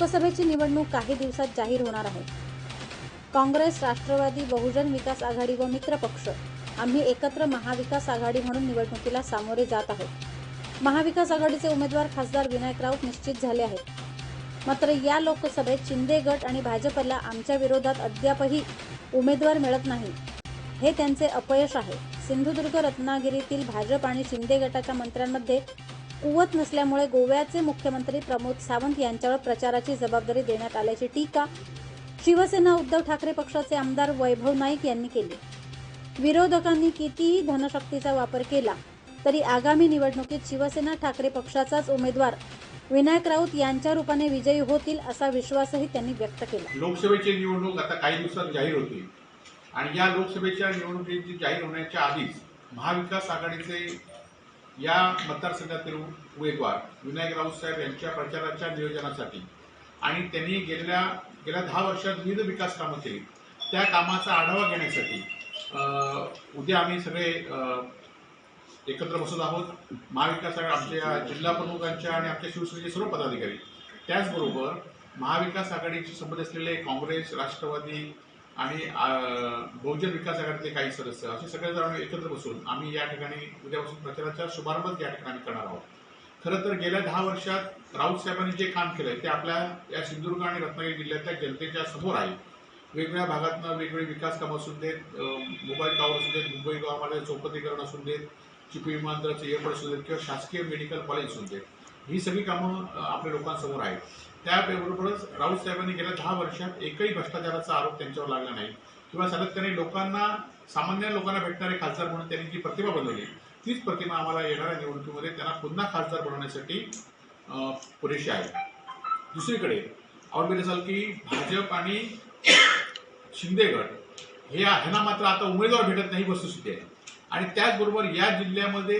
लोकसभेची निवडणूक काही दिवसात जाहीर होणार आहे. काँग्रेस राष्ट्रवादी बहुजन विकास आघाडी व मित्र पक्ष आम्ही एकत्र महाविकास आघाडी म्हणून निवडणुकीला सामोरे जात आहोत. महाविकास आघाडीचे उमेदवार खासदार विनायक राऊत निश्चित झाले आहेत. मात्र या लोकसभेत शिंदे गट आणि भाजपला आमच्या विरोधात अद्यापही उमेदवार मिळत नाही. हे त्यांचे अपयश आहे. सिंधुदुर्ग रत्नागिरीतील भाजप आणि शिंदे गटाच्या मंत्र्यांमध्ये कुवत नसल्यामुळे गोव्याचे मुख्यमंत्री प्रमोद सावंत यांच्यावर प्रचाराची जबाबदारी देण्यात आल्याची टीका शिवसेना उद्धव ठाकरे पक्षाचे आमदार वैभव नाईक यांनी केली. विरोधकांनी कितीही धनशक्तीचा वापर केला तरी आगामी निवडणुकीत शिवसेना ठाकरे पक्षाचाच उमेदवार विनायक राऊत यांच्या रूपाने विजयी होतील असा विश्वासही त्यांनी व्यक्त केला. लोकसभेची निवडणूक आता काही दिवसात जाहीर होती आणि या लोकसभेच्या निवडणुकीची जाहीर होण्याच्या आधीच महाविकास आघाडीचे या मतदारसंघातील उमेदवार विनायक राऊत साहेब यांच्या प्रचाराच्या नियोजनासाठी आणि त्यांनी गेलेल्या गेल्या दहा वर्षात विविध विकास कामं केली. त्या कामाचा आढावा घेण्यासाठी उद्या आम्ही सगळे एकत्र बसत आहोत. महाविकास आमच्या जिल्हा प्रमुखांच्या आणि आमच्या शिवसेनेचे सर्व पदाधिकारी. त्याचबरोबर महाविकास आघाडीशी संबंध असलेले काँग्रेस राष्ट्रवादी आणि बहुजन विकास आघाडीतले काही सदस्य असे सगळे जण एकत्र बसून आम्ही या ठिकाणी उद्यापासून प्रचाराचा शुभारंभच या ठिकाणी करणार आहोत. खरं तर गेल्या दहा वर्षात राऊत साहेबांनी जे काम केलंय ते आपल्या या सिंधुदुर्ग आणि रत्नागिरी जिल्ह्यातल्या जनतेच्या समोर आहे. वेगवेगळ्या भागातनं वेगवेगळे विकास कामं असून देत मोबाईल टॉवर असू देत मुंबई गावामध्ये चौपदीकरण असून देत चिपी विमानतळाचं एअरपोर्ट असू देत किंवा शासकीय मेडिकल कॉलेज असू देत. ही सगळी कामं आपल्या लोकांसमोर आहेत. त्याबरोबरच राऊत साहेबांनी गेल्या दहा वर्षात एकही भ्रष्टाचाराचा आरोप त्यांच्यावर लागला नाही. किंवा सातत्याने लोकांना सामान्य लोकांना भेटणारे खासदार म्हणून त्यांनी जी प्रतिमा बनवली तीच प्रतिमा आम्हाला येणाऱ्या निवडणुकीमध्ये त्यांना पुन्हा खासदार बनवण्यासाठी पुरेशी आहे. दुसरीकडे आवडले असाल की भाजप आणि शिंदेगड हे ह्यांना मात्र आता उमेदवार भेटत नाही वस्तुस्थिती आहे. आणि त्याचबरोबर या जिल्ह्यामध्ये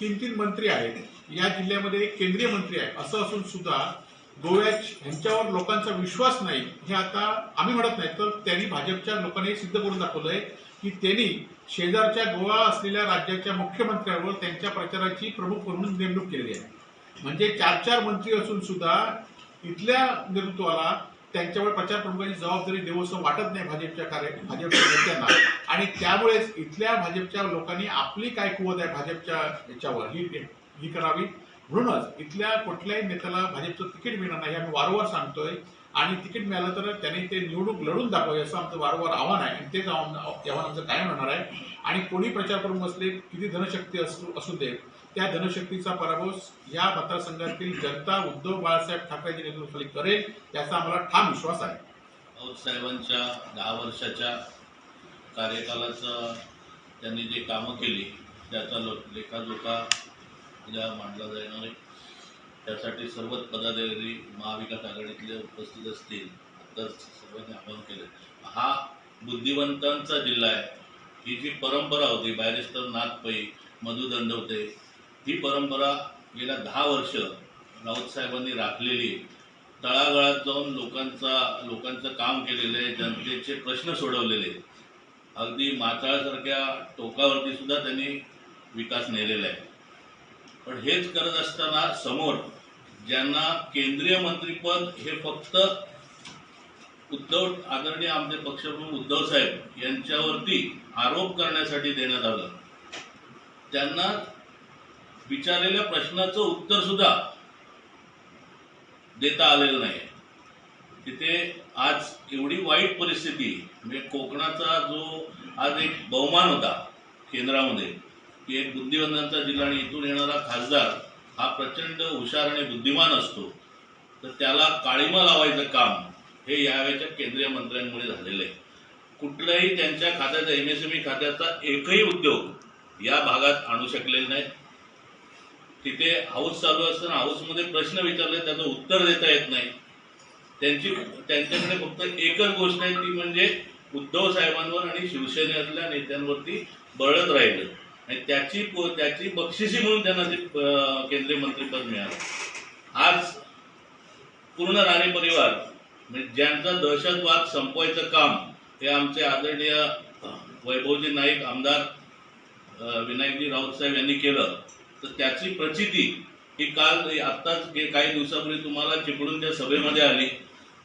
तीन तीन मंत्री आहेत. या जिल्ह्यामध्ये केंद्रीय मंत्री आहे. असं असून सुद्धा गोव्याच ह्यांच्यावर लोकांचा विश्वास नाही हे आता आम्ही म्हणत नाही. तर त्यांनी भाजपच्या लोकांनी सिद्ध करून दाखवलंय की त्यांनी शेजारच्या गोवा असलेल्या राज्याच्या मुख्यमंत्र्यांवर त्यांच्या प्रचाराची प्रमुख म्हणून नेमणूक केलेली आहे. म्हणजे चार चार मंत्री असून सुद्धा इथल्या नेतृत्वाला त्यांच्यावर प्रचार प्रमुखांची जबाबदारी देऊ असं वाटत नाही भाजपच्या कार्य भाजपच्या नेत्यांना. आणि त्यामुळेच इथल्या भाजपच्या लोकांनी आपली काय कुवत आहे भाजपच्या याच्यावर ही ही करावी. म्हणूनच इथल्या कुठल्याही नेत्याला भाजपचं तिकीट मिळणार नाही हे आम्ही वारंवार सांगतोय. आणि तिकीट मिळालं तर त्यांनी ते निवडणूक लढून दाखवावे असं आमचं वारंवार आव्हान आहे. आणि तेच आव्हान आव्हान आमचं कायम राहणार आहे. आणि कोणी प्रचार करून बसले किती धनशक्ती असू असू दे त्या धनशक्तीचा पराभव या मतदारसंघातील जनता उद्धव बाळासाहेब ठाकरेच्या नेतृत्वाखाली करेल याचा आम्हाला ठाम विश्वास आहे. साहेबांच्या दहा वर्षाच्या कार्यकालाचं त्यांनी जे कामं केली त्याचा लो लेखाजोखा उद्या मांडला जाणार आहे. त्यासाठी सर्वच पदाधिकारी महाविकास आघाडीतले उपस्थित असतील. तर सर्वांनी आवाहन केलं. हा बुद्धिवंतांचा जिल्हा आहे. ही जी परंपरा होती बॅरिस्टर नाथ पै मधु दंडवते ही परंपरा गेल्या दहा वर्ष राऊत साहेबांनी राखलेली तळागाळात जाऊन लोकांचा लोकांचं काम केलेलं आहे जनतेचे प्रश्न सोडवलेले अगदी माताळासारख्या टोकावरती सुद्धा त्यांनी विकास नेलेला आहे. पण हेच करत असताना समोर ज्यांना केंद्रीय मंत्रीपद हे फक्त उद्धव आदरणीय आमचे पक्षप्रमुख उद्धव साहेब यांच्यावरती आरोप करण्यासाठी देण्यात आलं. त्यांना विचारलेल्या प्रश्नाचं उत्तर सुद्धा देता आलेलं नाही. तिथे आज एवढी वाईट परिस्थिती म्हणजे कोकणाचा जो आज एक बहुमान होता केंद्रामध्ये की एक बुद्धिवंतांचा जिल्हा आणि इथून येणारा खासदार हा प्रचंड हुशार आणि बुद्धिमान असतो. तर त्याला काळीमा लावायचं काम हे यावेळेच्या केंद्रीय मंत्र्यांमुळे झालेलं आहे. कुठल्याही त्यांच्या खात्याचा एम एस एम ई खात्याचा एकही उद्योग या भागात आणू शकलेले नाहीत तिथे हाऊस चालू असताना हाऊसमध्ये प्रश्न विचारले त्याचं उत्तर देता येत नाही. त्यांची त्यांच्याकडे फक्त एकच गोष्ट आहे ती म्हणजे उद्धव साहेबांवर आणि शिवसेनेतल्या नेत्यांवरती बळत राहिलं. आणि त्याची त्याची बक्षिसी म्हणून त्यांना ते केंद्रीय मंत्रीपद मिळालं. आज पूर्ण राणे परिवार म्हणजे ज्यांचा दहशतवाद संपवायचं काम हे आमचे आदरणीय वैभवजी नाईक आमदार विनायकजी राऊत साहेब यांनी केलं. तर त्याची प्रचिती की काल आत्ताच काही दिवसापूर्वी तुम्हाला चिपळूणच्या सभेमध्ये आली.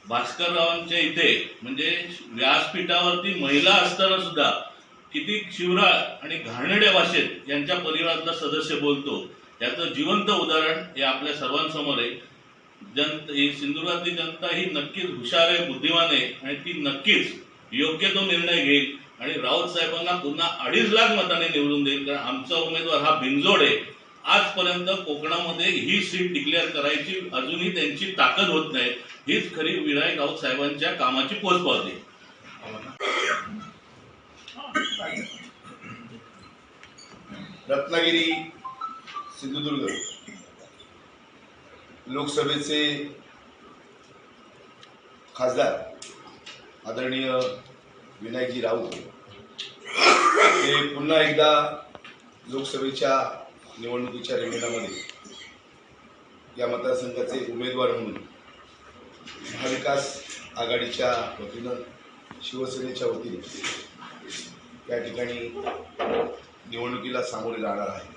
भास्कररावांच्या इथे म्हणजे व्यासपीठावरती महिला असताना सुद्धा किती शिवराळ आणि घाणेड्या भाषेत यांच्या परिवारातला सदस्य बोलतो याचं जिवंत उदाहरण हे आपल्या सर्वांसमोर आहे. जन ही सिंधुदुर्गातली जनता ही नक्कीच हुशार आहे बुद्धिमान आहे आणि ती नक्कीच योग्य तो निर्णय घेईल आणि राऊत साहेबांना पुन्हा अडीच लाख मताने निवडून देईल कारण आमचा उमेदवार हा बिनजोड आहे. आजपर्यंत कोकणामध्ये ही सीट डिक्लेअर करायची अजूनही त्यांची ताकद होत नाही. हीच खरी विनायक राऊत साहेबांच्या कामाची पोचपावती. रत्नागिरी सिंधुदुर्ग लोकसभेचे खासदार आदरणीय विनायकजी राऊत हे पुन्हा एकदा लोकसभेच्या निवडणुकीच्या रिंगणामध्ये या मतदारसंघाचे उमेदवार म्हणून महाविकास आघाडीच्या वतीनं शिवसेनेच्या वतीने या ठिकाणी निवडणुकीला सामोरे जाणार आहे.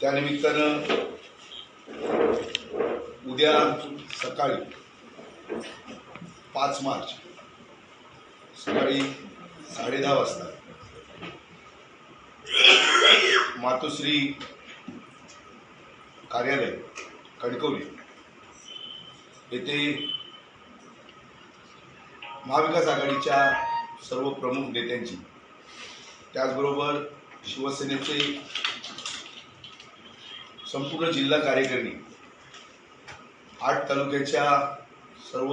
त्यानिमित्तानं उद्या सकाळी पाच मार्च सकाळी साडेदहा वाजता मातोश्री कार्यालय कणकवली येथे महाविकास आघाडीच्या सर्व प्रमुख नेत्यांची त्याचबरोबर शिवसेनेचे संपूर्ण जिल्हा कार्यकारिणी आठ तालुक्याच्या सर्व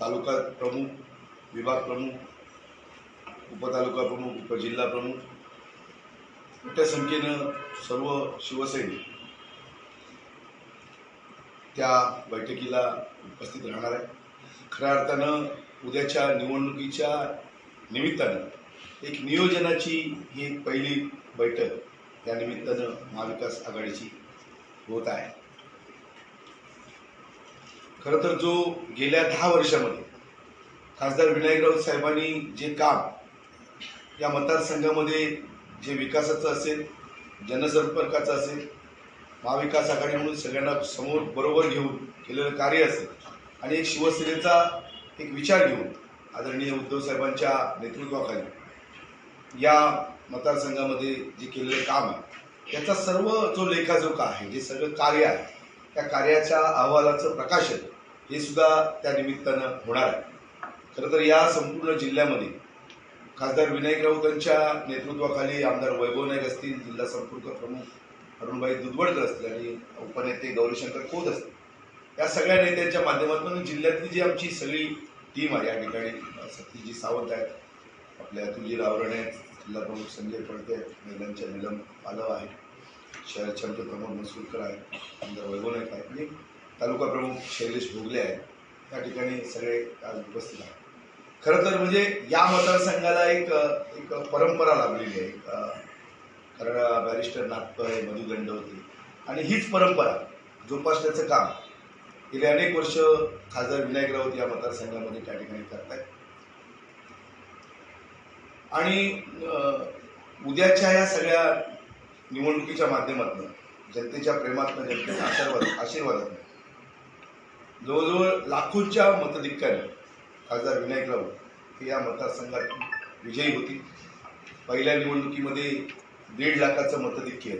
तालुका प्रमुख विभाग प्रमुख उपतालुका प्रमुख उपजिल्हा प्रमुख मोठ्या संख्येनं सर्व शिवसैनिक त्या बैठकीला उपस्थित राहणार आहे खऱ्या अर्थानं उद्याच्या निवडणुकीच्या निमित्तानं एक नियोजनाची ही एक पहिली बैठक या निमित्तानं महाविकास आघाडीची होत आहे. खरं तर जो गेल्या दहा वर्षामध्ये खासदार विनायक राऊत साहेबांनी जे काम या मतदारसंघामध्ये जे विकासाचं असेल जनसंपर्काचं असेल महाविकास आघाडी म्हणून सगळ्यांना समोर बरोबर घेऊन केलेलं कार्य असेल आणि एक शिवसेनेचा एक विचार घेऊन आदरणीय उद्धव साहेबांच्या नेतृत्वाखाली या मतदारसंघामध्ये जे केलेलं काम आहे त्याचा सर्व जो लेखाजोखा आहे जे सगळं कार्य आहे त्या कार्याच्या अहवालाचं प्रकाशन हे सुद्धा त्या निमित्तानं होणार आहे. खरं तर या संपूर्ण जिल्ह्यामध्ये खासदार विनायक राऊतांच्या नेतृत्वाखाली आमदार वैभव नाईक असतील जिल्हा संपर्क प्रमुख अरुणभाई दुधवडकर असतील आणि उपनेते गौरीशंकर खोत असतील. या सगळ्या नेत्यांच्या माध्यमातून जिल्ह्यातली जी आमची सगळी टीम आहे या ठिकाणी सतीजी सावंत आहेत आपल्या तुलजी रावरण आहेत जिल्हा प्रमुख संजय पडते आहेत महिलांच्या निलम पालव आहे. शहराचे आमचे प्रमोद मसूरकर आहेत आमदार वैभव नाईक आहेत. आणि तालुका प्रमुख शैलेश भोगले आहेत. त्या ठिकाणी सगळे आज उपस्थित आहेत. खरं तर म्हणजे या मतदारसंघाला एक एक परंपरा लाभलेली आहे. कारण बॅरिस्टर नाटकं मधुदंड होते. आणि हीच परंपरा जोपासण्याचं काम गेले अनेक वर्ष खासदार विनायक राऊत या मतदारसंघामध्ये त्या ठिकाणी करतायत. आणि उद्याच्या या सगळ्या निवडणुकीच्या माध्यमातून जनतेच्या प्रेमातनं जनतेच्या आशीर्वाद आशीर्वादातून जवळजवळ लाखोंच्या मतधिक्याने खासदार विनायक राऊत हे या मतदारसंघात विजयी होती पहिल्या निवडणुकीमध्ये दीड लाखाचं मतधिक्य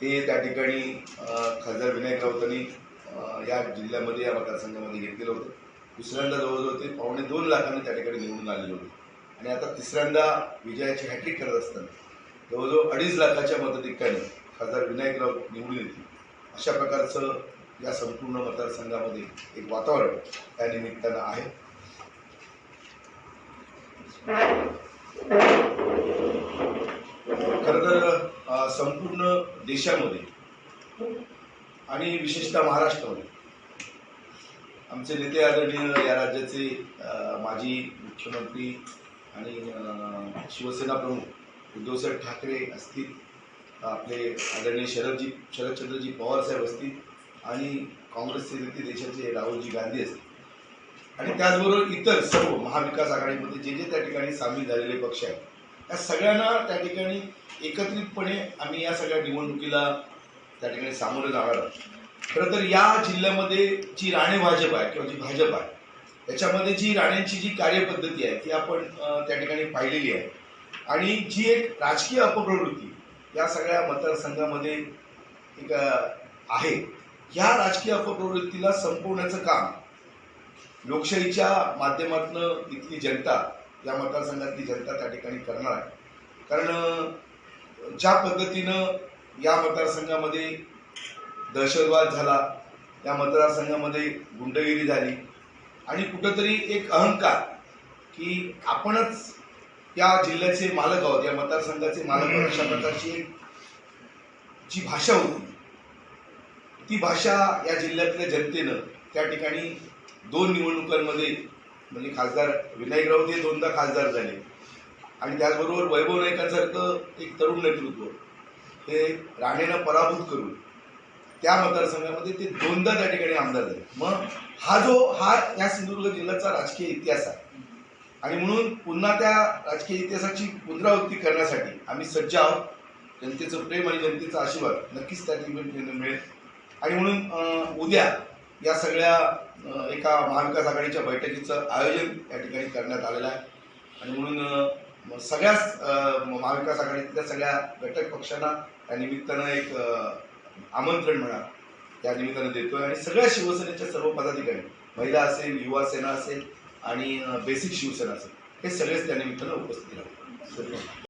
हे त्या ठिकाणी खासदार विनायक राऊतांनी या जिल्ह्यामध्ये या मतदारसंघामध्ये घेतलेलं होतं. दुसऱ्यांदा जवळजवळ ते पावणे दोन लाखांनी त्या ठिकाणी निवडून आलेले होते. आणि आता तिसऱ्यांदा विजयाची हॅट्रिक करत असताना जवळजवळ अडीच लाखाच्या मतधिक्याने खासदार विनायक राऊत निवडून येतील. अशा प्रकारचं या संपूर्ण मतदारसंघामध्ये एक वातावरण त्या निमित्तानं आहे. खरं तर संपूर्ण देशामध्ये आणि विशेषतः महाराष्ट्रामध्ये आमचे नेते आदरणीय या राज्याचे माजी मुख्यमंत्री आणि शिवसेना प्रमुख उद्धवसाहेब ठाकरे असतील आपले आदरणीय शरदजी शरदचंद्रजी पवार साहेब असतील आणि काँग्रेसचे नेते देशाचे राहुलजी गांधी असतील. आणि त्याचबरोबर इतर सर्व महाविकास आघाडीमध्ये जे जे त्या ठिकाणी सामील झालेले पक्ष आहेत त्या सगळ्यांना त्या ठिकाणी एकत्रितपणे आम्ही या सगळ्या निवडणुकीला त्या ठिकाणी सामोरं जाणार आहोत. खरं तर या जिल्ह्यामध्ये जी राणे भाजप आहे किंवा जी भाजप आहे त्याच्यामध्ये जी राण्यांची जी कार्यपद्धती आहे ती आपण त्या ठिकाणी पाहिलेली आहे. आणि जी एक राजकीय अपप्रवृत्ती या सगळ्या मतदारसंघामध्ये एक आहे ह्या राजकीय अपप्रवृत्तीला संपवण्याचं काम लोकशाहीच्या माध्यमातून इथली जनता या मतदारसंघातली जनता त्या ठिकाणी करणार आहे. कारण ज्या पद्धतीनं या मतदारसंघामध्ये दहशतवाद झाला या मतदारसंघामध्ये गुंडगिरी झाली आणि कुठंतरी एक अहंकार की आपणच या जिल्ह्याचे मालक आहोत या मतदारसंघाचे मालक आहोत अशा प्रकारची एक जी भाषा होती ती भाषा या जिल्ह्यातल्या जनतेनं त्या ठिकाणी दोन निवडणुकांमध्ये म्हणजे खासदार विनायक राऊत हे दोनदा खासदार झाले. आणि त्याचबरोबर वैभव नाईकांसारखं एक तरुण नेतृत्व हे राणेनं पराभूत करून त्या मतदारसंघामध्ये ते दोनदा त्या ठिकाणी आमदार झाले. मग हा जो हा या सिंधुदुर्ग जिल्ह्याचा राजकीय इतिहास आहे. आणि म्हणून पुन्हा त्या राजकीय इतिहासाची पुनरावृत्ती करण्यासाठी आम्ही सज्ज आहोत. जनतेचं प्रेम आणि जनतेचा आशीर्वाद नक्कीच त्या ठिकाणी मिळेल. आणि म्हणून उद्या या सगळ्या एका महाविकास आघाडीच्या बैठकीचं आयोजन या ठिकाणी करण्यात आलेलं आहे. आणि म्हणून सगळ्याच महाविकास आघाडीतल्या सगळ्या घटक पक्षांना या निमित्तानं एक आमंत्रण म्हणा त्या निमित्तानं देतोय आणि सगळ्या शिवसेनेच्या सर्व पदाधिकारी महिला असेल युवा सेना असेल आणि बेसिक शिवसेना असेल हे सगळेच त्या निमित्तानं उपस्थित राहतील